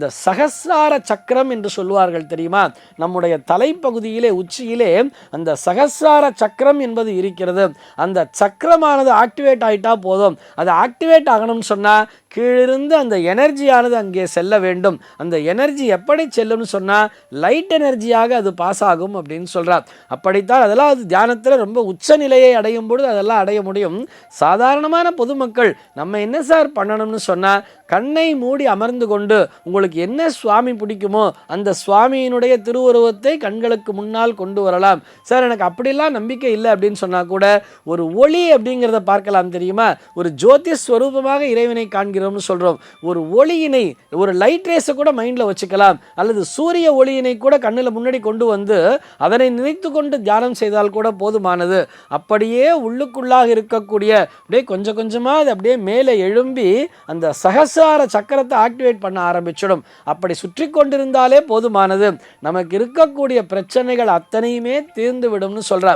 இந்த சகசார சக்கரம் என்று சொல்லுவார்கள் தெரியுமா? நம்முடைய தலைப்பகுதியிலே உச்சியிலே அந்த சகசார சக்கரம் என்பது இருக்கிறது. அந்த சக்கரமானது ஆக்டிவேட் ஆயிட்டா போதும். அது ஆக்டிவேட் ஆகணும்னு சொன்னால் கீழிருந்து அந்த எனர்ஜியானது அங்கே செல்ல வேண்டும். அந்த எனர்ஜி எப்படி செல்லும்னு சொன்னால் லைட் எனர்ஜியாக அது பாஸ் ஆகும் அப்படின்னு சொல்கிறார் அப்படித்தான் அதெல்லாம் அது தியானத்தில் ரொம்ப உச்சநிலையை அடையும் பொழுது அதெல்லாம் அடைய முடியும். சாதாரணமான பொதுமக்கள் நம்ம என்ன சார் பண்ணணும்னு சொன்னால் கண்ணை மூடி அமர்ந்து கொண்டு உங்களுக்கு என்ன சுவாமி பிடிக்குமோ அந்த சுவாமியினுடைய திருவுருவத்தை கண்களுக்கு முன்னால் கொண்டு வரலாம். சார் எனக்கு அப்படிலாம் நம்பிக்கை இல்லை அப்படின்னு சொன்னால் கூட ஒரு ஒளி அப்படிங்கிறத பார்க்கலாம் தெரியுமா? ஒரு ஜோதிஷ் ஸ்வரூபமாக இறைவனை வைக்கிறோம்னு சொல்கிறோம் ஒரு ஒளியினை ஒரு லைட் ரேஸை கூட மைண்டில் வச்சுக்கலாம். அல்லது சூரிய ஒளியினை கூட கண்ணில் முன்னாடி கொண்டு வந்து அதனை நினைத்து கொண்டு தியானம் செய்தால் கூட போதுமானது. அப்படியே உள்ளுக்குள்ளாக இருக்கக்கூடிய அப்படியே கொஞ்சம் கொஞ்சமாக அது அப்படியே மேலே எழும்பி அந்த சகசார சக்கரத்தை ஆக்டிவேட் பண்ண ஆரம்பிச்சிடும். அப்படி சுற்றி கொண்டிருந்தாலே போதுமானது. நமக்கு இருக்கக்கூடிய பிரச்சனைகள் அத்தனையுமே தீர்ந்து விடும்னு சொல்கிறார்